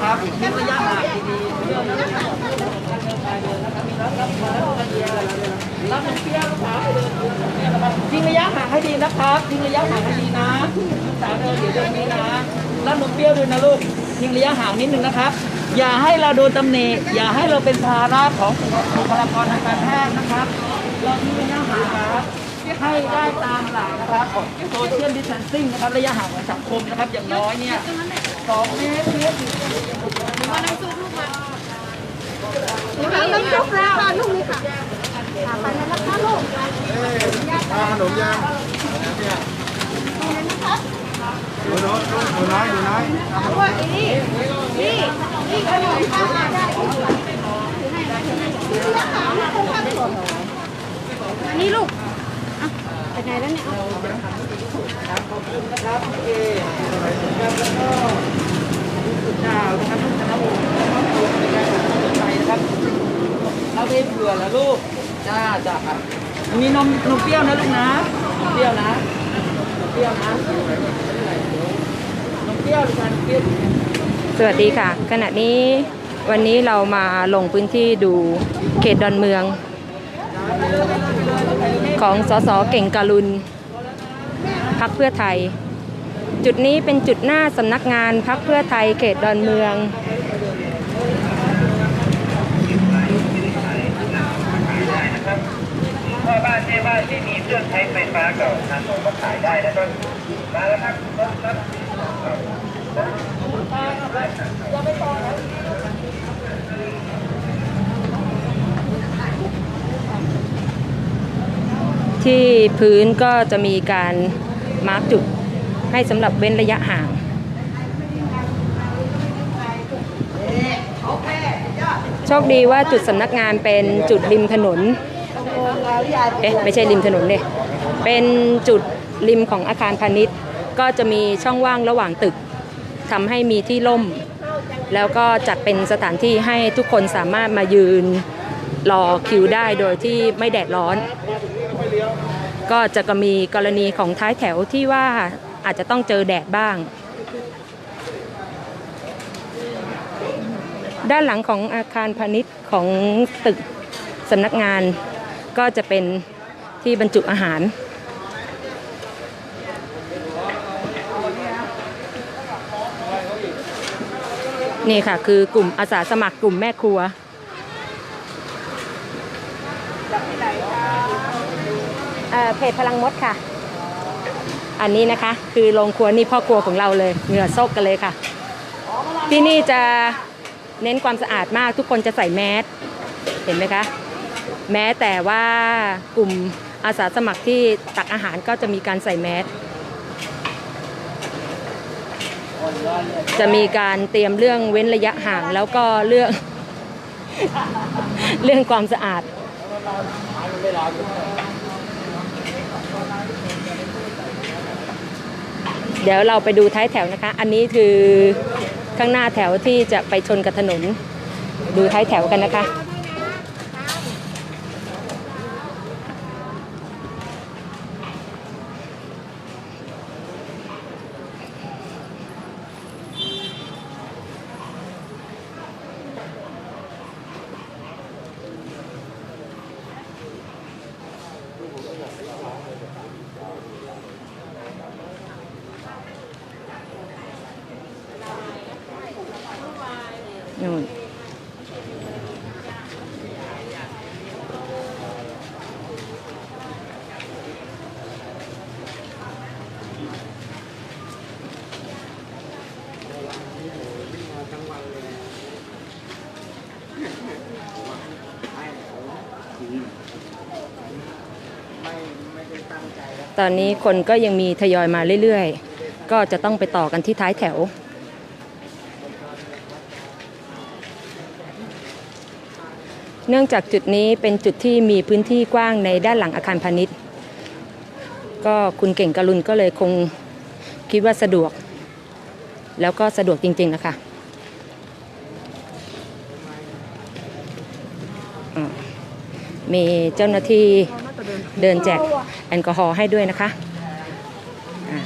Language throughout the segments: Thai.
ครับทิ้งระยะห่างดีๆเรื่องระยะห่างการเดินไปเดินนะครับมีร้านรับมาแล้วก็เดียวรับน้ำเปรี้ยวลูกสาเดินเนี่ยนะครับทิ้งระยะห่างให้ดีนะครับทิ้งระยะห่างให้ดีนะสาวเดินเดี๋ยวเดินนี้นะรับนมเปรี้ยวด้วยนะลูกทิ้งระยะห่างนิดนึงนะครับ อย่าให้เราโดนตำหนิอย่าให้เราเป็นภาระของบุคลากรทางการแพทย์นะครับเราทิ้งระยะห่างครับให้ได้ตามหลักนะครับของโซเชียลดิสแทนซิ่งนะครับระยะห่างของสังคมนะครับอย่างน้อยเนี่ย สองเมตรเมตรค่ะน้ำซุปแล้วค่ะลูกนี่ค่ะค่ะไปแล้วนะคะลูกมาขนมยังหนูน้อยหนูน้อยหนูน้อยโอ้ยนี่นี่นี่ขนมค่ะได้นี่นี่ลูก ไปไหนแล้วเนี่ยเอาครับขอบคุณนะครับพี่เอนะครับแล้วก็คุณดาวนะครับทุกคณะวงศ์นะครับรวในการสนับสนุนใจนะครับเอาไปเผื่อแล้วลูกจ้าจ้าครับมีนมนมเปรี้ยวนะลูกนะนมเปรี้ยวนะนมเปรี้ยวนะนมเปรี้ยวหรือการเปรี้ยวสวัสดีค่ะ ขณะนี้วันนี้เรามาลงพื้นที่ดูเขตดอนเมือง ของสสเก่งการุณพักเพื่อไทย จุดนี้เป็นจุดหน้าสำนักงานพักเพื่อไทยเขตดอนเมือง พ่อบ้านแม่บ้านที่มีเครื่องใช้ไฟฟ้าเก่าทางส่งก็ขายได้นะต้นมาแล้วครับรถรถ ที่พื้นก็จะมีการมาร์กจุดให้สำหรับเว้นระยะห่าง โชคดีว่าจุดสำนักงานเป็นจุดริมถนน เอ๊ะ ไม่ใช่ริมถนนเลยเป็นจุดริมของอาคารพาณิชย์ ก็จะมีช่องว่างระหว่างตึกทำให้มีที่ร่ม แล้วก็จัดเป็นสถานที่ให้ทุกคนสามารถมายืนรอคิวได้โดยที่ไม่แดดร้อน ก็จะก็มีกรณีของท้ายแถวที่ว่าอาจจะต้องเจอแดดบ้าง ด้านหลังของอาคารพาณิชย์ของตึกสำนักงานก็จะเป็นที่บรรจุอาหารนี่ค่ะคือกลุ่มอาสาสมัครกลุ่มแม่ครัว เพจพลังมดค่ะ อันนี้นะคะคือโรงครัวนี่พ่อครัวของเราเลยเหงื่อซกกันเลยค่ะ ที่นี่จะเน้นความสะอาดมากทุกคนจะใส่แมสเห็นไหมคะ แม้แต่ว่ากลุ่มอาสาสมัครที่ตักอาหารก็จะมีการใส่แมสจะมีการเตรียมเรื่องเว้นระยะห่างแล้วก็เรื่อง เรื่องความสะอาด เดี๋ยวเราไปดูท้ายแถวนะคะ อันนี้คือข้างหน้าแถวที่จะไปชนกับถนน ดูท้ายแถวกันนะคะ นู่นตอนนี้คนก็ยังมีทยอยมาเรื่อยๆ ก็จะต้องไปต่อกันที่ท้ายแถว เนื่องจากจุดนี้เป็นจุดที่มีพื้นที่กว้างในด้านหลังอาคารพาณิชย์ ก็คุณเก่งกรุณก็เลยคงคิดว่าสะดวก แล้วก็สะดวกจริง ๆ นะคะมีเจ้าหน้าที่เดินแจกแอลกอฮอล์ให้ด้วยนะคะอ่า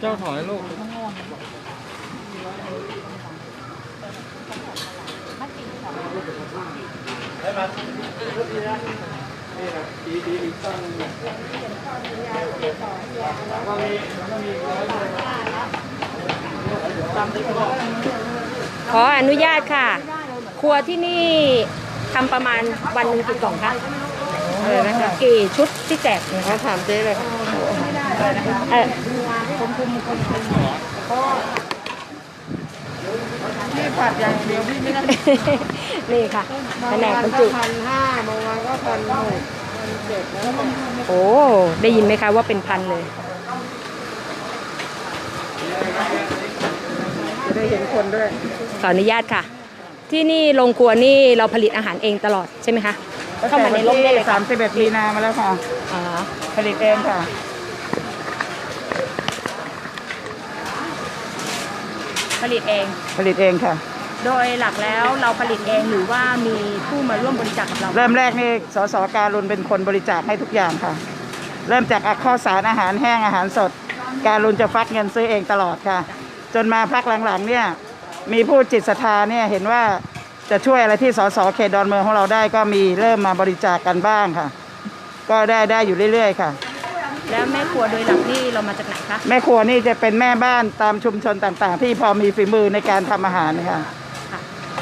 เจ้าถอยลูก ขออนุญาตค่ะ ครัวที่นี่ทำประมาณวันหนึ่งกี่กล่องคะเออนะคะกี่ชุดที่แจกนะคะถามเจ๊เลยค่ะเออพี่ผัดอย่างเดียวพี่ไม่ได้ นี่ค่ะแผนกบรรจุพันห้าบางวันก็พันหกพันเจ็ดแล้วก็โอ้ได้ยินไหมคะว่าเป็นพันเลยจะได้เห็นคนด้วยขออนุญาตค่ะ ที่นี่โรงครัวนี่เราผลิตอาหารเองตลอดใช่ไหมคะเข้ามาในร่มได้เลยสาค่ะมสิบเอ็ดมีนามาแล้วค่ะอ๋อผลิตเองค่ะผลิตเอง ผลิตเองค่ะ โดยหลักแล้วเราผลิตเองหรือว่ามีผู้มาร่วมบริจาคกับเราเริ่มแรกนี่สสการุณเป็นคนบริจาคให้ทุกอย่างค่ะ เริ่มจากข้าวสารอาหารแห้งอาหารสด การุณจะฟักเงินซื้อเองตลอดค่ะ จนมาพักหลังๆเนี่ยมีผู้จิตศรัทธาเนี่ยเห็นว่าจะช่วยอะไรที่สสเขตดอนเมืองของเราได้ก็มีเริ่มมาบริจาคกันบ้างค่ะ ก็ได้ได้อยู่เรื่อย ๆ ค่ะ แล้วแม่ครัวโดยหลักนี่เรามาจากไหนคะ แม่ครัวนี่จะเป็นแม่บ้านตามชุมชนต่างๆ ที่พอมีฝีมือในการทำอาหารค่ะค่ะ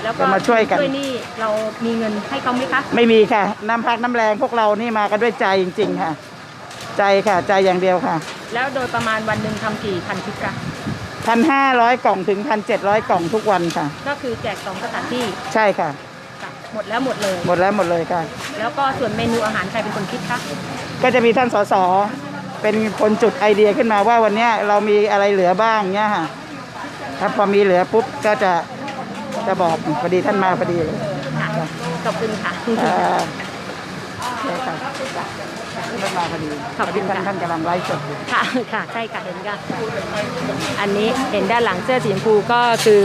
แล้วก็จะมาช่วยกัน ช่วยนี่เรามีเงินให้เขาไหมคะ ไม่มีค่ะ น้ำพักน้ำแรงพวกเรานี่มากันด้วยใจจริง ๆ ค่ะ ใจค่ะ ใจอย่างเดียวค่ะแล้วโดยประมาณวันหนึ่งทำกี่พันชุดคะพันห้าร้อยกล่องถึงพันเจ็ดร้อยกล่องทุกวันค่ะ ก็คือแจกสองสถานที่ใช่ค่ะ ค่ะหมดแล้วหมดเลย หมดแล้วหมดเลยค่ะ แล้วก็ส่วนเมนูอาหารใครเป็นคนคิดคะก็จะมีท่านสสเป็นคนจุดไอเดียขึ้นมาว่าวันเนี้ยเรามีอะไรเหลือบ้างเนี้ยค่ะถ้าพอมีเหลือปุ๊บก็จะ จะบอกพอดีท่านมาพอดีเลยค่ะขอบคุณค่ะอ่าใช่ค่ะท่านมาพอดีขอบคุณท่านค่ะท่านกำลังไลฟ์สดอยู่ค่ะค่ะใช่ค่ะเห็นค่ะอันนี้เห็นด้านหลังเสื้อสีชมพูก็คือ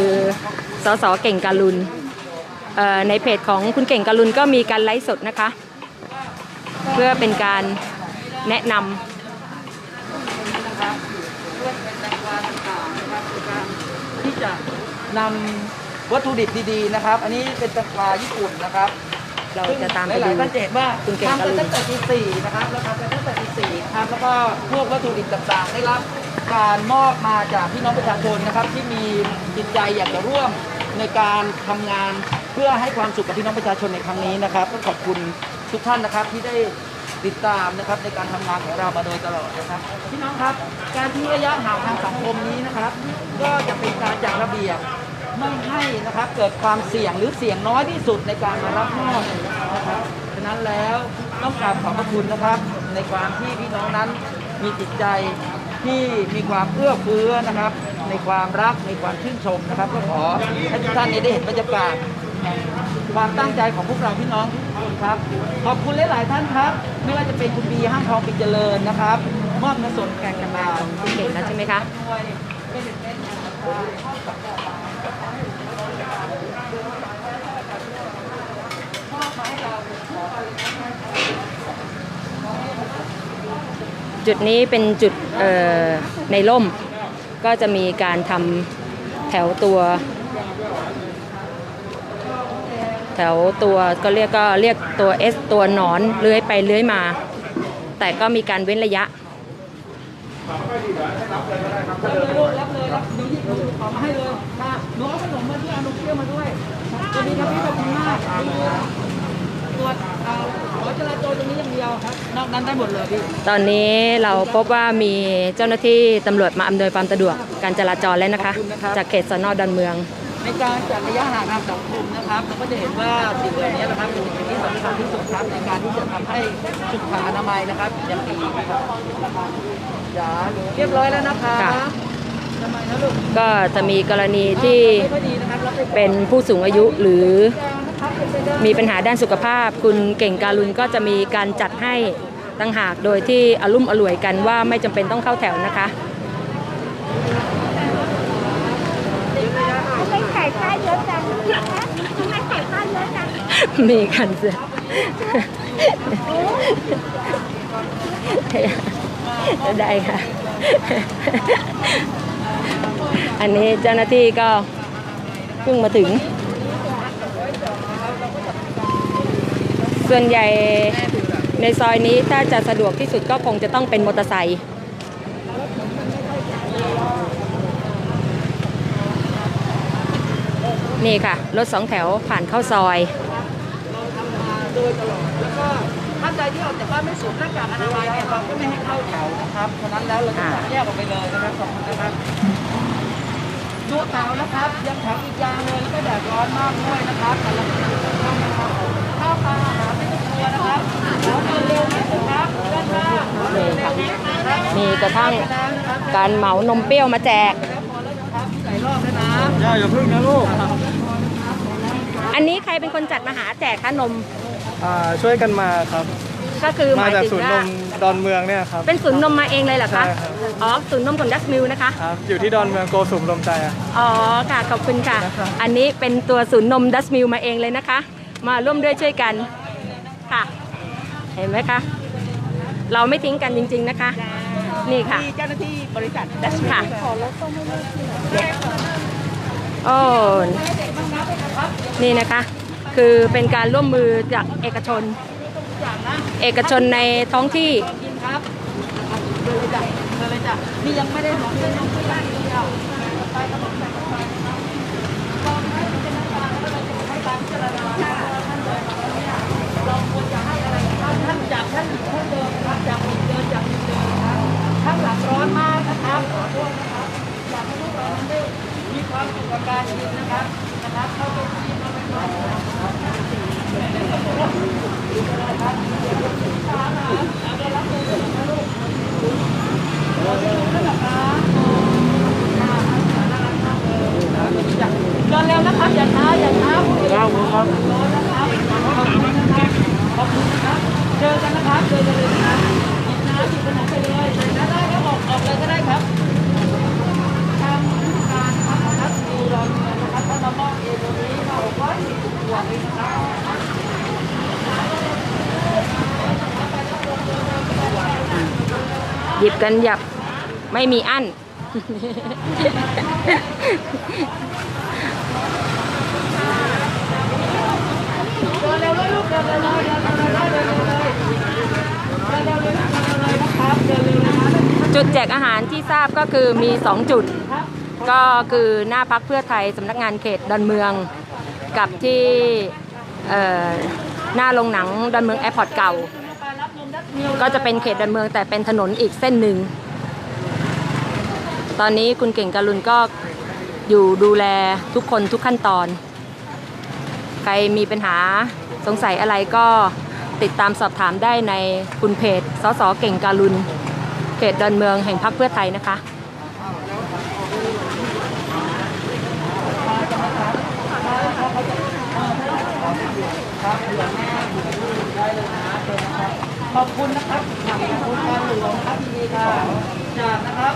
สสเก่งการุณเอ่อในเพจของคุณเก่งการุณก็มีการไลฟ์สดนะคะ เพื่อเป็นการแนะนำที่จะนำ วัตถุดิบดีๆนะครับ อันนี้เป็นตะกร้าญี่ปุ่นนะครับเราจะตามไปหดูลายๆท่านจะเห็นว่าคุณเก่งทำกากันลุนตั้งแต่ตีสี่นะครับแล้วทำกันตั้งแต่ตีสี่ครับแล้วก็พวกวัตถุดิบต่างๆ ได้รับการมอบมาจากพี่น้องประชาชนนะครับ ที่มีจิตใจอยากจะร่วมในการทำงานเพื่อให้ความสุขกับพี่น้องประชาชนในครั้งนี้นะครับก็ขอบคุณทุกท่านนะครับที่ได้ติดตามนะครับในการทำงานของเรามาโดยตลอดนะครับ พี่น้องครับ การทิ้งระยะห่างทางสังคมนี้นะครับ ก็จะเป็นการจัดระเบียบ ไม่ให้นะครับเกิดความเสี่ยงหรือเสี่ยงน้อยที่สุดในการมารับมอบนะครับฉะนั้นแล้วต้องกราบขอบพระคุณนะครับ ในความที่พี่น้องนั้นมีจิตใจที่มีความเอื้อเฟื้อนะครับ ในความรักในความชื่นชมนะครับ ก็ขอให้ทุกท่านได้เห็นบรรยากาศความตั้งใจของพวกเราพี่น้องทุกคนครับ ขอบคุณหลาย ๆ ท่านครับ ไม่ว่าจะเป็นคุณบีห้างทองปิจเจริญนะครับ มอบเงินสดแก่กันมาเก่งแล้วใช่ไหมคะ จุดนี้เป็นจุดในร่ม ก็จะมีการทำแถวตัว แถวตัวก็เรียกก็เรียกตัว S ตัวหนอนเลื้อยไปเลื้อยมา แต่ก็มีการเว้นระยะ รับเลยลูกรับเลยรับดูที่ดูขอมาให้เลยค่ะหนูเอาขนมมาด้วยเอานมเปรี้ยวมาด้วยสวัสดีครับพี่ขอบคุณมากดูตรวจเอาขอจราจรตรงนี้อย่างเดียวครับนอกนั้นได้หมดเลยพี่ตอนนี้เราพบว่ามีเจ้าหน้าที่ตำรวจมาอำนวยความสะดวกการจราจรแล้วนะคะ จากเขตสนดอนเมือง ในการจัดระยะห่างทางสังคมนะครับเราก็จะเห็นว่าสิ่งเหล่านี้นะครับเป็นสิ่งที่สำคัญที่สุดครับในการที่จะทำให้สุขอนามัยนะครับยังดีนะครับจ๋าเรียบร้อยแล้วนะคะค่ะ ทำไมนะลูกก็จะมีกรณีที่ไม่ค่อยดีนะครับรับไปก่อนเป็นผู้สูงอายุหรือนะครับเป็นไปได้ มีปัญหาด้านสุขภาพ คุณเก่งการุณก็จะมีการจัดให้ตั้งหากโดยที่อารมุ่มอร่วยกันว่าไม่จำเป็นต้องเข้าแถวนะคะ ทำ ไมไข่ข้าวเยอะจังทำไมไข่ข้าเยอะจังมีกันเสียได้ค่ะ อันนี้เจ้าหน้าที่ก็เพิ่งมาถึง ส่วนใหญ่ในซอยนี้ถ้าจะสะดวกที่สุดก็คงจะต้องเป็นมอเตอร์ไซค์ นี่ค่ะ รถสองแถวผ่านเข้าซอยโดยตลอดแล้วก็ท่านใดที่ออกจากบ้านไม่สวมหน้ากากอนามัยเนี่ยเราก็ไม่ให้เข้าแถวนะครับเพราะฉะนั้นแล้วเราจะจัดแยกออกไปเลยนะครับสองคนนะครับดูแถวนะครับ ยังแถวอีกยาวเลยแล้วก็แดดร้อนมากด้วยนะครับแต่ละคนต้องนะครับข้าวปลาอาหารไม่ต้องกลัวนะครับขอเดินเร็วนิดนึงครับด้านหน้าขอเดินเร็วนิดนึงครับมีกระทั่งแล้วนะครับการเหมานมเปรี้ยวมาแจกแล้วพอแล้วนะครับหลายรอบแล้วนะย่าอย่าพึ่งนะลูก อันนี้ใครเป็นคนจัดมาหาแจกคะนม อ่าช่วยกันมาครับ ก็คือหายมามจากถึงศูนย์นว่ามดอนเมืองเนี่ยครับ เป็นศูนย์นมมาเองเลยเหรอคะ ใช่ครับ อ๋อศูนย์นมของดัสมิลนะคะ ครับ อยู่ที่ดอนเมืองโกสุมลมใจอะ อ๋อค่ะขอบคุณค่ะ นะครับ อันนี้เป็นตัวศูนย์นมดัสมิลมาเองเลยนะคะ มาร่วมด้วยช่วยกันค่ะ เห็นไหมคะ เราไม่ทิ้งกันจริง ๆนะคะ นี่ค่ะมีเจ้าหน้าที่บริษัทดัชค่ะ โอ้นี่นะคะ คือเป็นการร่วมมือจากเอกชน เอกชนในท้องที่ครับเลยจ้ะเลยจ้ะนี่ยังไม่ได้ของเลยน้องที่ร้านเดียวไปกระเป๋าลองให้เป็นน้ำตาลแล้วเราจะให้ตามพิจารณาท่านเดินมาแล้วเนี่ยเราควรจะให้อะไรท่านท่านจับท่านท่านเดินครับจับอีกเดินจับอีกเดินครับข้างหลังร้อนมากนะครับขอโทษนะครับอยากให้พวกเรานั้นได้มีความสุขกับการกินนะครับนะครับเข้าไปกินเข้าไปทานนะครับ เดินเร็วนะครับ อย่าช้า อย่าช้าครับครับรอนะครับขอบคุณนะครับข อบคุณนะครับ เจอกันนะครับ เจอกันเลยนะครับหยิบน้ำหยิบขนมไปเลยเลยนะได้ครับออกออกเลยก็ได้ครับทางผู้การนะครับของทัศนีรอนเงินนะครับท่านมามอบเองวันนี้มาบอกว่าสิบขวดเองนะครับหยิบกันหยับไม่มีอั้นเดินเร็วเลยลูกเดินเร็วเลยเดินเร็ว จุดแจกอาหารที่ทราบก็คือมี 2 จุด ก็คือหน้าพักเพื่อไทยสำนักงานเขตดอนเมือง กับที่หน้าโรงหนังดอนเมืองแอร์พอร์ตเก่า ก็จะเป็นเขตดอนเมืองแต่เป็นถนนอีกเส้นหนึ่ง ตอนนี้คุณเก่งการุณก็อยู่ดูแลทุกคนทุกขั้นตอน ใครมีปัญหาสงสัยอะไรก็ติดตามสอบถามได้ในคุณเพจสสเก่งการุณ เขตดอนเมืองแห่งพรรคเพื่อไทยนะคะขอบคุณนะครับขอบคุณการหลวงครับดีค่ะจากนะครับ